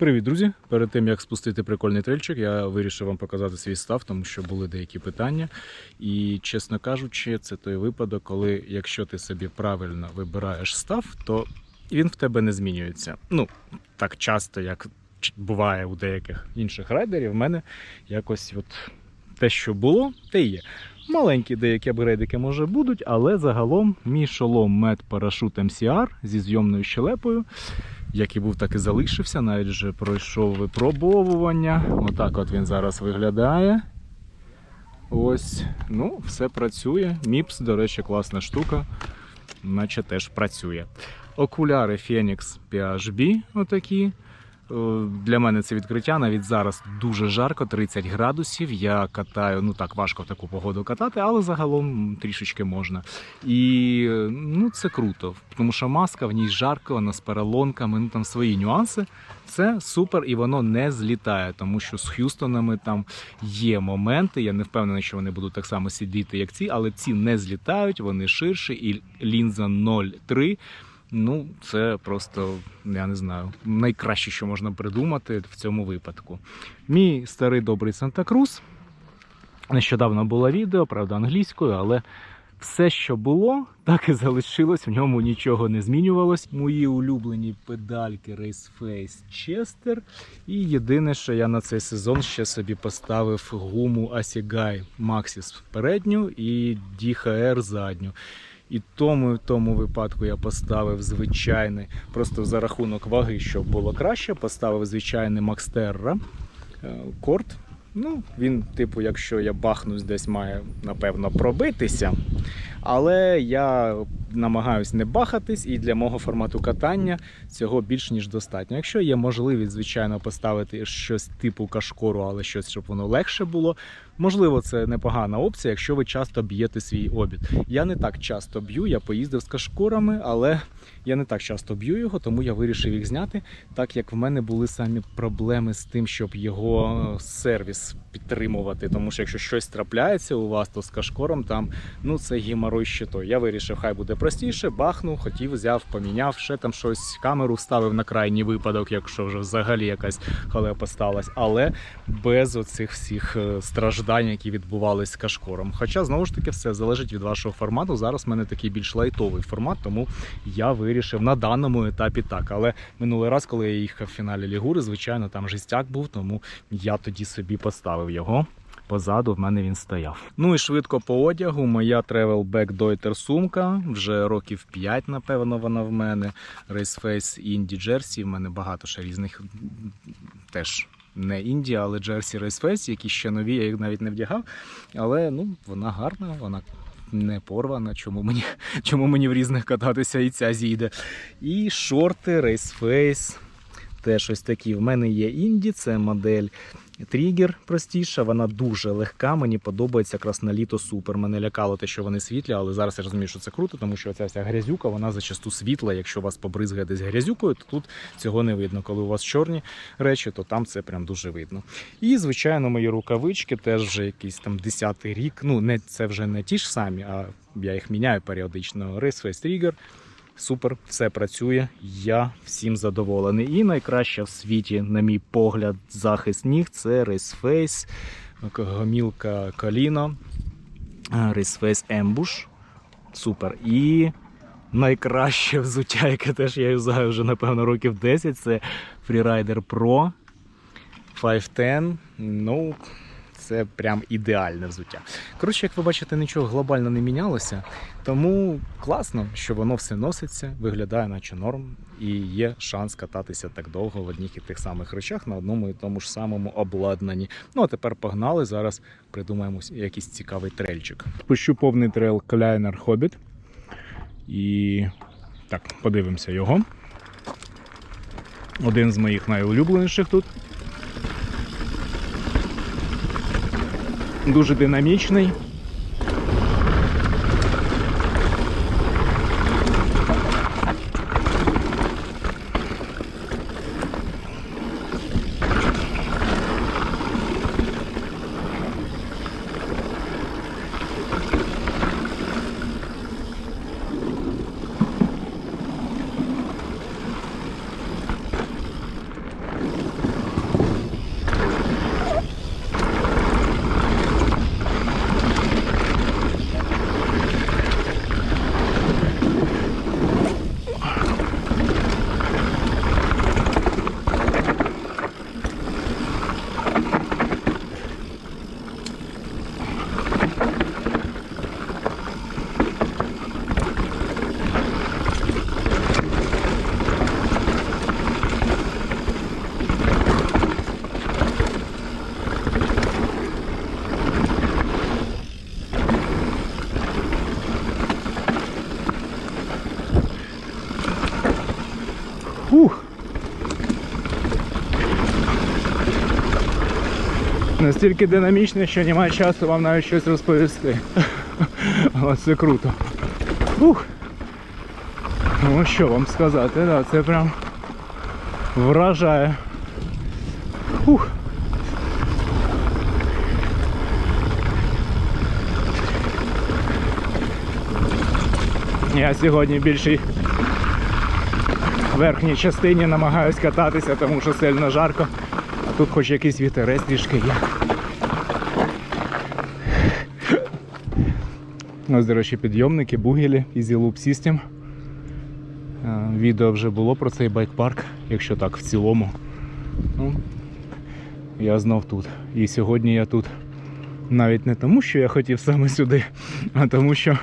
Привіт, друзі! Перед тим як спустити прикольний трейльчик, я вирішив вам показати свій став, тому що були деякі питання. І, чесно кажучи, це той випадок, коли якщо ти собі правильно вибираєш став, то він в тебе не змінюється. Ну, так часто, як буває у деяких інших райдерів, в мене якось от те, що було, те і є. Маленькі деякі апгрейдики може будуть, але загалом мій шолом Med Parachute MCR зі зйомною щелепою як і був, так і залишився. Навіть вже пройшов випробовування. Отак от він зараз виглядає. Ось, ну, все працює. Міпс, до речі, класна штука. Наче теж працює. Окуляри Phoenix PHB отакі. Е, Для мене це відкриття. Навіть зараз дуже жарко, 30 градусів. Я катаю, ну так важко в таку погоду катати, але загалом трішечки можна. І ну це круто, тому що маска в ній жарко, вона з перелонками, ну там свої нюанси. Це супер і воно не злітає, тому що з Х'юстонами там є моменти. Я не впевнений, що вони будуть так само сидіти, як ці, але ці не злітають, вони ширші, і лінза 0,3. Ну, це просто, я не знаю, найкраще, що можна придумати в цьому випадку. Мій старий добрий Санта-Крус. Нещодавно було відео, правда, англійською, але все, що було, так і залишилось. В ньому нічого не змінювалось. Мої улюблені педальки Race Face Chester. І єдине, що я на цей сезон ще собі поставив гуму Assegai Maxis передню і DHR задню. І тому в тому випадку я поставив звичайний, просто за рахунок ваги, щоб було краще, поставив звичайний Макстерра корт. Ну, він, типу, якщо я бахнусь, десь має, напевно, пробитися. Але я намагаюсь не бахатись, і для мого формату катання цього більш ніж достатньо. Якщо є можливість, звичайно, поставити щось типу кашкору, але щось, щоб воно легше було. Можливо, це непогана опція, якщо ви часто б'єте свій обід. Я не так часто б'ю, я поїздив з кашкорами, але я не так часто б'ю його, тому я вирішив їх зняти, так як в мене були самі проблеми з тим, щоб його е, сервіс підтримувати. Тому що якщо щось трапляється у вас, то з кашкором там ну це геморой ще той. Я вирішив, хай буде простіше, бахнув, хотів, взяв, поміняв, ще там щось, камеру вставив на крайній випадок, якщо вже взагалі якась халепа сталася, але без оцих всіх е, страждань, які відбувались з кашкором. Хоча знову ж таки все залежить від вашого формату. Зараз в мене такий більш лайтовий формат, тому я вирішив на даному етапі так. Але минулий раз, коли я їхав в фіналі Лігури, звичайно, там жестяк був, тому я тоді собі поставив його. Позаду в мене він стояв. Ну і швидко по одягу. Моя Travel Back Deuter сумка. Вже років 5, напевно, вона в мене. Race Face Indy Jersey. В мене багато ще різних теж. Не Індія, але Джерсі Face, які ще нові, я їх навіть не вдягав. Але ну, вона гарна, вона не порвана. Чому мені, чому мені в різних кататися і ця зійде. І шорти Face. Теж ось такі. В мене є Інді, це модель Трігер простіша, вона дуже легка. Мені подобається якраз на літо супер. Мене лякало те, що вони світлі, але зараз я розумію, що це круто, тому що ця вся грязюка, вона зачасту світла. Якщо вас побризгає десь грязюкою, то тут цього не видно. Коли у вас чорні речі, то там це прям дуже видно. І, звичайно, мої рукавички теж вже якийсь там 10-й рік. Ну, не це вже не ті ж самі, а я їх міняю періодично. Race Face. Супер, все працює. Я всім задоволений. І найкраще в світі, на мій погляд, захист ніг це Race Face, гомілка Коліно, Race Ambush. Супер. І найкраще взуття, яке теж я юзаю вже, напевно, років 10, це Freerider Pro 510. Ну, це прям ідеальне взуття. Коротше, як ви бачите, нічого глобально не мінялося, тому класно, що воно все носиться, виглядає, наче норм, і є шанс кататися так довго в одних і тих самих речах на одному і тому ж самому обладнанні. Ну а тепер погнали. Зараз придумаємо якийсь цікавий трейльчик. Пущу повний трейл Kleiner Hobbit. І так, подивимося його. Один з моїх найулюбленіших тут. Дуже динамічний. Фух. Настільки динамічний, що немає часу вам навіть щось розповісти. Але це круто. Ух! Ну що вам сказати, да, це прям вражає. Ух! Я сьогодні більший верхній частині намагаюсь кататися, тому що сильно жарко. А тут хоч якийсь вітерець трішки є. Ось, до речі, підйомники, бугелі, Easy Loop System. Е, Відео вже було про цей байк-парк, якщо так в цілому. Ну, я знов тут. І сьогодні я тут навіть не тому, що я хотів саме сюди, а тому, що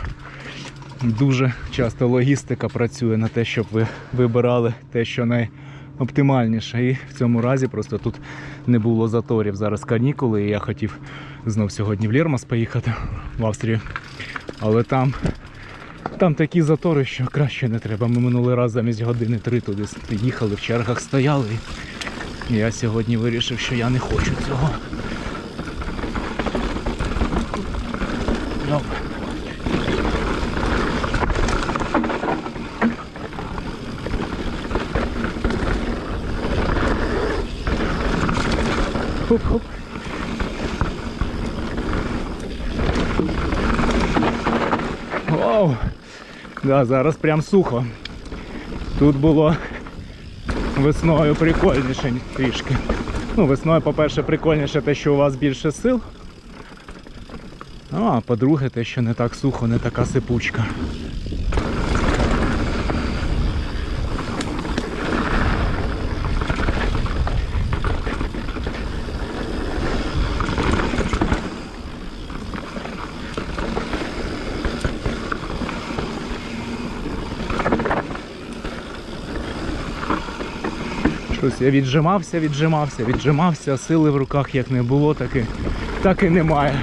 дуже часто логістика працює на те, щоб ви вибирали те, що найоптимальніше. І в цьому разі просто тут не було заторів. Зараз канікули, і я хотів знов сьогодні в Лєрмас поїхати в Австрію. Але там, там такі затори, що краще не треба. Ми минулий раз замість години три туди їхали, в чергах стояли. І я сьогодні вирішив, що я не хочу цього. Хоп-хоп. Вау! Да, зараз прям сухо. Тут було весною прикольніше трішки. Ну, весною, по-перше, прикольніше те, що у вас більше сил. Ну, а по-друге, те, що не так сухо, не така сипучка. Щось я віджимався, віджимався, віджимався, сили в руках як не було, так і, так і немає.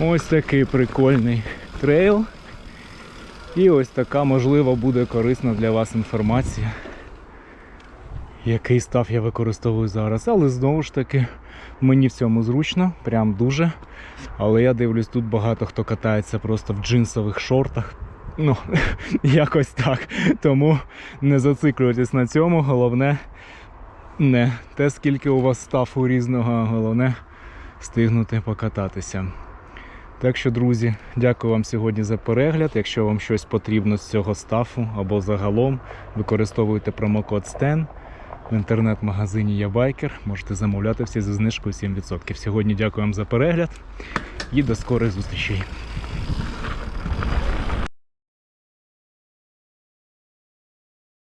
Ось такий прикольний трейл. І ось така, можливо, буде корисна для вас інформація. Який став я використовую зараз. Але знову ж таки, мені в цьому зручно, прям дуже. Але я дивлюсь, тут багато хто катається просто в джинсових шортах. Ну, якось так. Тому не зациклюйтесь на цьому. Головне не те, скільки у вас стафу різного, а головне встигнути покататися. Так що, друзі, дякую вам сьогодні за перегляд. Якщо вам щось потрібно з цього стафу або загалом, використовуйте промокод STEN. В інтернет-магазині є байкер. Можете замовляти всі зі знижкою 7%. Сьогодні дякую вам за перегляд і до скорих зустрічей.